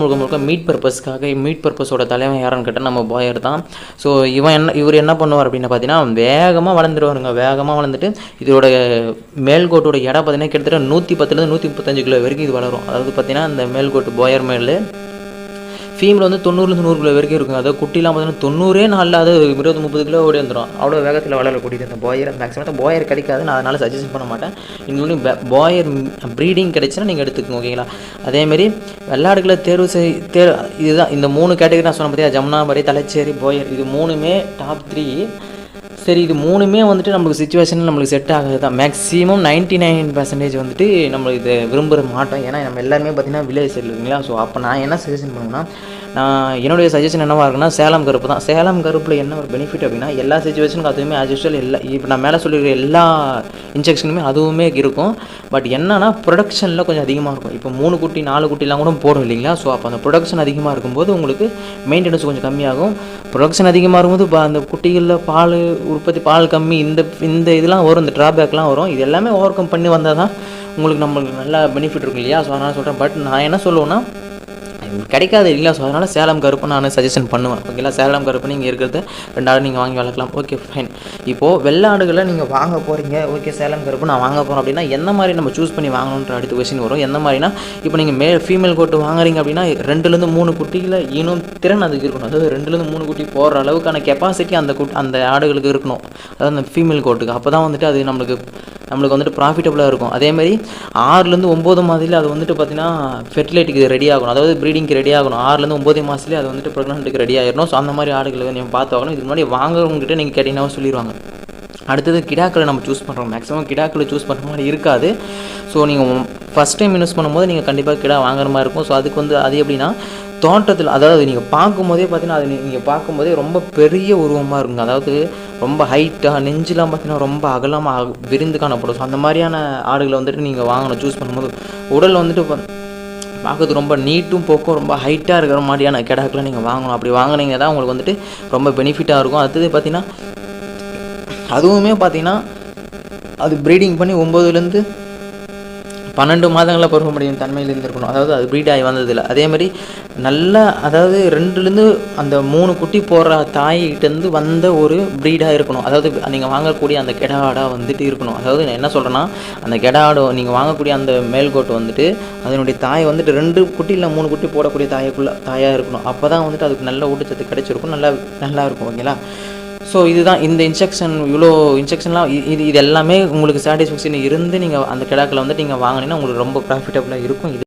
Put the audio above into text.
முழுக்க முழுக்க மீட் பர்பஸ்க்காக மீட் பர்பஸோட தலைவன் யாருன்னு கேட்டால் நம்ம பாயர் தான். ஸோ இவன் என்ன இவர் என்ன பண்ணுவார் அப்படின்னு பார்த்தீங்கன்னா வேகமாக வளர்ந்துருவாருங்க. வேகமாக வளர்ந்துட்டு இதோட மேல்கோட்டோட இடம் பார்த்தீங்கன்னா கிட்டத்தட்ட நூற்றி பத்துலேருந்து நூற்றி முப்பத்தஞ்சு கிலோ வரைக்கும் இது வளரும். அதாவது பார்த்தீங்கன்னா அந்த மேல்கோட்டு பாயர் மேல் ஃபீமில் வந்து தொண்ணூறுலேருந்து நூறு கிலோ வரைக்கும் இருக்கும். அதாவது குட்டிலாம் பார்த்தீங்கன்னா தொண்ணூறே நாளில் அது இருபது முப்பது கிலோ ஓடி வந்துடும் அவ்வளோ வேகத்தில் வளரக்கூடியது அந்த பாயர் மேக்ஸிமம் பாயர் கிடைக்காது நான் அதனால் சஜஷன் பண்ண மாட்டேன். இன்னொன்று பாயர் ப்ரீடிங் கிடைச்சுன்னா நீங்கள் எடுத்துக்கோங்க ஓகேங்களா அதேமாரி வெள்ளாடுகளை தேர்வு செய் தேர் இதுதான் இந்த மூணு கேட்டகரி நான் சொன்ன பார்த்தியா மாதிரி தலைச்சேரி பாயர் இது மூணுமே டாப் த்ரீ சரி இது மூணுமே வந்துட்டு நம்மளுக்கு சுச்சுவேஷன் நம்மளுக்கு செட் ஆகுது தான் மேக்ஸிமம் நைன்ட்டி நைன் பர்சன்டேஜ் வந்துட்டு நம்ம இது விரும்புகிற மாட்டோம் ஏன்னா நம்ம எல்லாருமே பார்த்தீங்கன்னா வில்லேஜ் சைடில் இருக்குங்களா? ஸோ அப்போ நான் என்ன சஜஷன் பண்ணுவேன்னா நான் என்னுடைய சஜஷன் என்னவாக இருக்குன்னா சேலம் கருப்பு தான். சேலம் கருப்பில் என்ன ஒரு பெனிஃபிட் அப்படின்னா எல்லா சுச்சுவேஷனுக்கும் அதுவுமே ஆஸ் யூஸ்வல் எல்லா இப்போ நான் மேலே சொல்லியிருக்கிற எல்லா இன்ஜெக்ஷனுமே அதுவுமே இருக்கும். பட் என்னன்னா ப்ரொடக்ஷனில் கொஞ்சம் அதிகமாக இருக்கும். இப்போ மூணு குட்டி நாலு குட்டிலாம் கூட போடும் இல்லைங்களா? ஸோ அப்போ அந்த ப்ரொடக்ஷன் அதிகமாக இருக்கும்போது உங்களுக்கு மெயின்டெனன்ஸ் கொஞ்சம் கம்மியாகும். ப்ரொடக்ஷன் அதிகமாக இருக்கும்போது இப்போ அந்த குட்டிகளில் பால் உற்பத்தி பால் கம்மி இந்த இந்த இதெல்லாம் வரும் இந்த ட்ராபேக்லாம் வரும். இது எல்லாமே ஓவர் கம் பண்ணி வந்தால் தான் உங்களுக்கு நம்மளுக்கு நல்லா பெனிஃபிட் இருக்கும் இல்லையா? ஸோ அதனால் சொல்கிறேன் பட் நான் என்ன சொல்லுவேன்னா கிடைக்காது இல்லைங்களா ஸோ அதனால் சேலம் கருப்பு நான் சஜஷன் பண்ணுவேன். ஓகேங்களா சேலம் கருப்பு நீங்கள் இருக்கிறது ரெண்டு நீங்கள் வாங்கி வளர்க்கலாம். ஓகே ஃபைன் இப்போது வெள்ளாடுகளை நீங்கள் வாங்க போகிறீங்க ஓகே சேலம் கருப்பு நான் வாங்க போகிறேன் அப்படின்னா எந்த மாதிரி நம்ம சூஸ் பண்ணி வாங்கணுன்ற அடுத்த கொஸ்டின் வரும். எந்த மாதிரினா இப்போ நீங்கள் மே ஃபீமேல் கோட்டு வாங்குறீங்க அப்படின்னா ரெண்டுலேருந்து மூணு குட்டியில் இன்னும் திறன் அதுக்கு இருக்கணும். அதாவது ரெண்டுலேருந்து மூணு குட்டி போடுற அளவுக்கான கெப்பாசிட்டி அந்த குட் அந்த ஆடுகளுக்கு இருக்கணும். அதாவது அந்த ஃபீமேல் கோட்டுக்கு அப்போ தான் வந்துட்டு அது நம்மளுக்கு நம்மளுக்கு வந்துட்டு ப்ராஃபிட்டபுளாக இருக்கும். அதேமாதிரி ஆறுலேருந்து ஒம்பது மாதத்துலேயே அது வந்துட்டு பார்த்தீங்கன்னா ஃபெர்டிலைட்டிக்கு ரெடி ஆகணும். அதாவது ப்ரீடிங்க்கு ரெடி ஆகணும். ஆறுலேருந்து ஒம்பது மாதத்துலேயே அது வந்துட்டு ப்ரெக்னென்ட்டுக்கு ரெடி ஆயிடணும். ஸோ அந்த மாதிரி ஆடுகளை நீங்கள் பார்த்து வாங்கணும். இதுக்கு முன்னாடி வாங்குறவங்ககிட்ட நீங்கள் கேட்டிங்கன்னா சொல்லிடுவாங்க அடுத்தது கிடாக்களை நம்ம சூஸ் பண்ணுறோம் மேக்ஸிமம் கிடாக்களை சூஸ் பண்ணுற மாதிரி இருக்காது. ஸோ நீங்கள் ஃபஸ்ட் டைம் இன்வெஸ்ட் பண்ணும்போது நீங்கள் கண்டிப்பாக கிடா வாங்குற மாதிரி இருக்கும். ஸோ அதுக்கு வந்து அது எப்படின்னா தோட்டத்தில் அதாவது நீங்கள் பார்க்கும்போதே பார்த்தீங்கன்னா அது நீங்கள் பார்க்கும்போதே ரொம்ப பெரிய உருவமாக இருக்குங்க. அதாவது ரொம்ப ஹைட்டாக நெஞ்செலாம் பார்த்தீங்கன்னா ரொம்ப அகலமாக விரிந்து காணப்படும். ஸோ அந்த மாதிரியான ஆடுகளை வந்துட்டு நீங்கள் வாங்கணும் சூஸ் பண்ணும்போது. உடல் வந்துட்டு பார்க்கறது ரொம்ப நீட்டும் போக்கும் ரொம்ப ஹைட்டாக இருக்கிற மாதிரியான கிடாக்கெலாம் நீங்கள் வாங்கணும். அப்படி வாங்கினீங்க தான் உங்களுக்கு வந்துட்டு ரொம்ப பெனிஃபிட்டாக இருக்கும். அடுத்தது பார்த்தீங்கன்னா அதுவுமே பார்த்தீங்கன்னா அது ப்ரீடிங் பண்ணி ஒம்போதுலேருந்து பன்னெண்டு மாதங்களில் பருவமடையும் தன்மையில் இருந்திருக்கணும். அதாவது அது ப்ரீட் ஆகி வந்ததில்ல. அதே மாதிரி அதாவது ரெண்டுலேருந்து அந்த மூணு குட்டி போடுற தாய்கிட்டேருந்து வந்த ஒரு ப்ரீடாக இருக்கணும். அதாவது நீங்கள் வாங்கக்கூடிய அந்த கெடா ஆடாக வந்துட்டு இருக்கணும். அதாவது நான் என்ன சொல்கிறேன்னா அந்த கெடா நீங்கள் வாங்கக்கூடிய அந்த மேல்கோட்டு வந்துட்டு அதனுடைய தாய் வந்துட்டு ரெண்டு குட்டி இல்லை மூணு குட்டி போடக்கூடிய தாயக்குள்ள தாயாக இருக்கணும். அப்போ தான் வந்துட்டு அதுக்கு நல்ல ஊட்டச்சத்து கிடைச்சிருக்கும். நல்லா நல்லா இருக்கும் ஓகேங்களா ஸோ இதுதான் இந்த இன்ஸ்ட்ரக்ஷன் இவ்வளோ இன்ஸ்ட்ரக்ஷன்லாம் இது இது எல்லாமே உங்களுக்கு சாட்டிஸ்ஃபேக்ஷன் இருந்து நீங்கள் அந்த கிடாக்கில் வந்து நீங்கள் வாங்கினீங்கன்னா உங்களுக்கு ரொம்ப ப்ராஃபிட்டபுளாக இருக்கும். இது